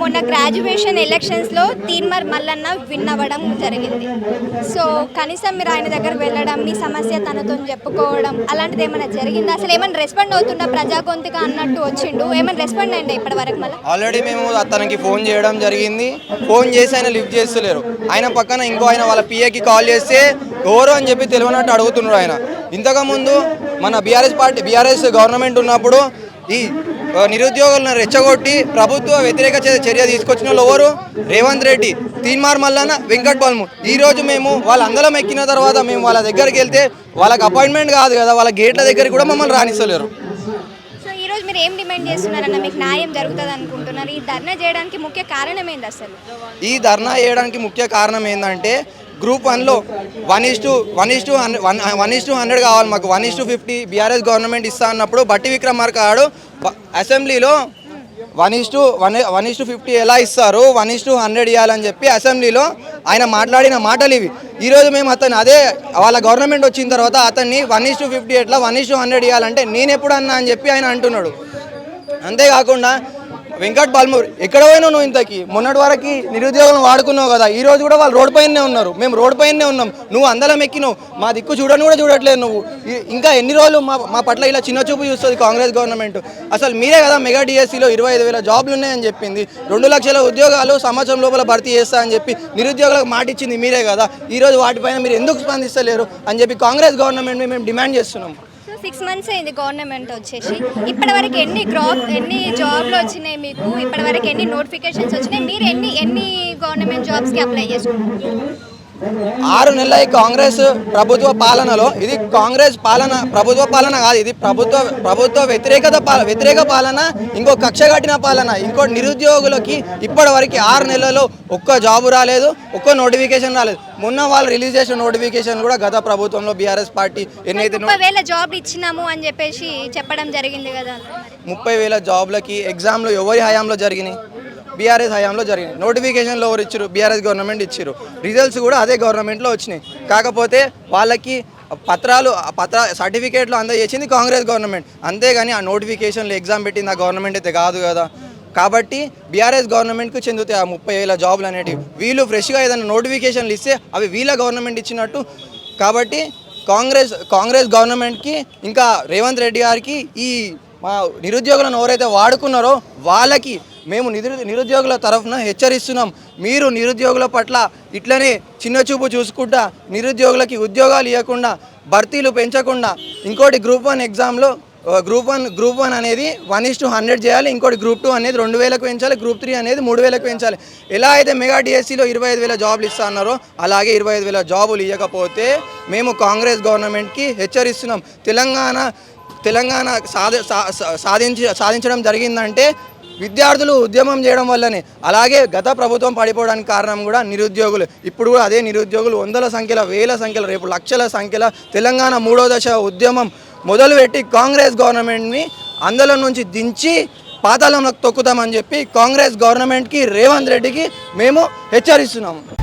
మొన్న గ్రాడ్యుయేషన్ ఎలక్షన్స్లో తీన్మర్ మల్లన్న విన్ అవ్వడం జరిగింది. సో కనీసం మీరు ఆయన దగ్గర వెళ్ళడం మీ సమస్య తనతో చెప్పుకోవడం అలాంటిది ఏమైనా జరిగిందా? అసలు ఏమైనా రెస్పాండ్ అవుతుందా ప్రజాగొంతుక అన్నట్టు వచ్చిండు? ఏమైనా రెస్పాండ్ అయ్యండి ఇప్పటి వరకు మళ్ళీ? ఆల్రెడీ మేము అతనికి ఫోన్ చేయడం జరిగింది. ఫోన్ చేసి ఆయన లిఫ్ట్ చేస్తలేరు. ఆయన పక్కన ఇంకో ఆయన వాళ్ళ పిఏకి కాల్ చేస్తే ఎవరు అని చెప్పి తెలియనట్టు అడుగుతున్నారు ఆయన. ఇంతకుముందు మన బీఆర్ఎస్ పార్టీ బీఆర్ఎస్ గవర్నమెంట్ ఉన్నప్పుడు ఈ నిరుద్యోగులను రెచ్చగొట్టి ప్రభుత్వ వ్యతిరేక చర్య- తీసుకొచ్చిన వాళ్ళు ఎవరు? రేవంత్ రెడ్డి తీన్మార్ మల్లన్న వెంకట్ పల్ము ఈ రోజు మేము వాళ్ళందరం ఎక్కిన తర్వాత మేము వాళ్ళ దగ్గరికి వెళ్తే వాళ్ళకి అపాయింట్మెంట్ కాదు కదా వాళ్ళ గేట్ల దగ్గరికి కూడా మమ్మల్ని రాణిస్తలేరు ఈరోజు మీరు ఏం డిమాండ్ చేస్తున్నారన్న మీకు న్యాయం జరుగుతుంది అనుకుంటున్నారు? ఈ ధర్నా చేయడానికి ముఖ్య కారణం ఏంది అసలు? ఈ ధర్నా చేయడానికి ముఖ్య కారణం ఏంటంటే గ్రూప్ వన్లో one is to one is to one one is to hundred కావాలి మాకు one is to fifty BRS government ఇస్తా అన్నప్పుడు బట్టి విక్రమార్క ఆడు అసెంబ్లీలో one is to one one is to fifty ఎలా ఇస్తారు వన్ ఇస్ టు హండ్రెడ్ ఇవ్వాలని చెప్పి అసెంబ్లీలో ఆయన మాట్లాడిన మాటలు ఇవి. ఈరోజు మేము అతను అదే వాళ్ళ గవర్నమెంట్ వచ్చిన తర్వాత అతన్ని వన్ ఇస్ టు ఫిఫ్టీ ఎట్లా వన్ ఇస్ టు హండ్రెడ్ ఇవ్వాలంటే నేను ఎప్పుడు అన్నా అని చెప్పి ఆయన అంటున్నాడు. అంతేకాకుండా వెంకట్ బాల్మూర్ ఎక్కడ పోయినావు నువ్వు ఇంతకి? మొన్నటి వరకు నిరుద్యోగులను వాడుకున్నావు కదా. ఈ రోజు కూడా వాళ్ళు రోడ్ పైనే ఉన్నారు. మేము రోడ్ పైనే ఉన్నాం. నువ్వు అందలం ఎక్కినావు. మా దిక్కు చూడని కూడా చూడట్లేదు నువ్వు. ఇంకా ఎన్ని రోజులు మా మా పట్ల ఇలా చిన్న చూపు చూస్తుంది కాంగ్రెస్ గవర్నమెంట్? అసలు మీరే కదా మెగా డిఎస్సిలో ఇరవై ఐదు వేల జాబ్లు ఉన్నాయని చెప్పింది. రెండు లక్షల ఉద్యోగాలు సంవత్సరం లోపల భర్తీ చేస్తా అని చెప్పి నిరుద్యోగులకు మాట ఇచ్చింది మీరే కదా. ఈరోజు వాటిపైన మీరు ఎందుకు స్పందిస్తలేరు? అని చెప్పి కాంగ్రెస్ గవర్నమెంట్ మేము డిమాండ్ చేస్తున్నాం. సో సిక్స్ మంత్స్ అయింది గవర్నమెంట్ వచ్చేసి. ఇప్పటి వరకు ఎన్ని గ్రాప్ ఎన్ని జాబ్లు వచ్చినాయి మీకు? ఇప్పటి వరకు ఎన్ని నోటిఫికేషన్స్ వచ్చినాయి? మీరు ఎన్ని ఎన్ని గవర్నమెంట్ జాబ్స్కి అప్లై చేసుకున్నారు? ఆరు నెలల ఈ కాంగ్రెస్ ప్రభుత్వ పాలనలో ఇది కాంగ్రెస్ పాలన ప్రభుత్వ పాలన కాదు ఇది ప్రభుత్వ ప్రభుత్వ వ్యతిరేకత పాలన వ్యతిరేక పాలన ఇంకో కక్ష కట్టిన పాలన ఇంకో నిరుద్యోగులకి ఇప్పటి వరకు ఆరు నెలల్లో ఒక్క జాబు రాలేదు ఒక్క నోటిఫికేషన్ రాలేదు. మొన్న వాళ్ళు రిలీజ్ చేసిన నోటిఫికేషన్ కూడా గత ప్రభుత్వంలో బీఆర్ఎస్ పార్టీ ఎన్నైతే జాబ్లు ఇచ్చినాము అని చెప్పేసి చెప్పడం జరిగింది కదా. ముప్పై వేల జాబ్లకి ఎగ్జామ్లు ఎవరి హయాంలో జరిగినాయి? బీఆర్ఎస్ హయాంలో జరిగినాయి. నోటిఫికేషన్లో ఎవరు ఇచ్చారు బీఆర్ఎస్ గవర్నమెంట్ ఇచ్చారు రిజల్ట్స్ కూడా అదే గవర్నమెంట్లో వచ్చినాయి. కాకపోతే వాళ్ళకి పత్రాలు పత్ర సర్టిఫికేట్లు అందజేసింది కాంగ్రెస్ గవర్నమెంట్. అంతేగాని ఆ నోటిఫికేషన్లో ఎగ్జామ్ పెట్టింది ఆ గవర్నమెంట్ అయితే కాదు కదా. కాబట్టి బీఆర్ఎస్ గవర్నమెంట్కి చెందుతాయి ఆ ముప్పై వేల జాబులు అనేటివి. వీళ్ళు ఫ్రెష్గా ఏదైనా నోటిఫికేషన్లు ఇస్తే అవి వీళ్ళ గవర్నమెంట్ ఇచ్చినట్టు. కాబట్టి కాంగ్రెస్ కాంగ్రెస్ గవర్నమెంట్కి ఇంకా రేవంత్ రెడ్డి గారికి ఈ మా నిరుద్యోగులను ఎవరైతే వాడుకున్నారో వాళ్ళకి మేము నిరు నిరుద్యోగుల తరఫున హెచ్చరిస్తున్నాం. మీరు నిరుద్యోగుల పట్ల ఇట్లనే చిన్న చూపు చూసుకుంటా నిరుద్యోగులకి ఉద్యోగాలు ఇవ్వకుండా భర్తీలు పెంచకుండా ఇంకోటి గ్రూప్ వన్ ఎగ్జామ్లో గ్రూప్ వన్ గ్రూప్ వన్ అనేది వన్ ఇస్ టు హండ్రెడ్ చేయాలి ఇంకోటి గ్రూప్ టూ అనేది రెండు వేలకు పెంచాలి గ్రూప్ త్రీ అనేది మూడు వేలకు పెంచాలి. ఎలా అయితే మెగా డిఎస్సిలో ఇరవై ఐదు వేల జాబులు ఇస్తా అన్నారో అలాగే ఇరవై ఐదు వేల జాబులు ఇవ్వకపోతే మేము కాంగ్రెస్ గవర్నమెంట్కి హెచ్చరిస్తున్నాం. తెలంగాణ తెలంగాణ సాధ సా- సాధించి సాధించడం జరిగిందంటే విద్యార్థులు ఉద్యమం చేయడం వల్లనే. అలాగే గత ప్రభుత్వం పడిపోవడానికి కారణం కూడా నిరుద్యోగులు. ఇప్పుడు కూడా అదే నిరుద్యోగులు వందల సంఖ్యల వేల సంఖ్యలో రేపు లక్షల సంఖ్యలో తెలంగాణ మూడో దశ ఉద్యమం మొదలుపెట్టి కాంగ్రెస్ గవర్నమెంట్ని అందులో నుంచి దించి పాతాళంలోకి తొక్కుతామని చెప్పి కాంగ్రెస్ గవర్నమెంట్కి రేవంత్ రెడ్డికి మేము హెచ్చరిస్తున్నాము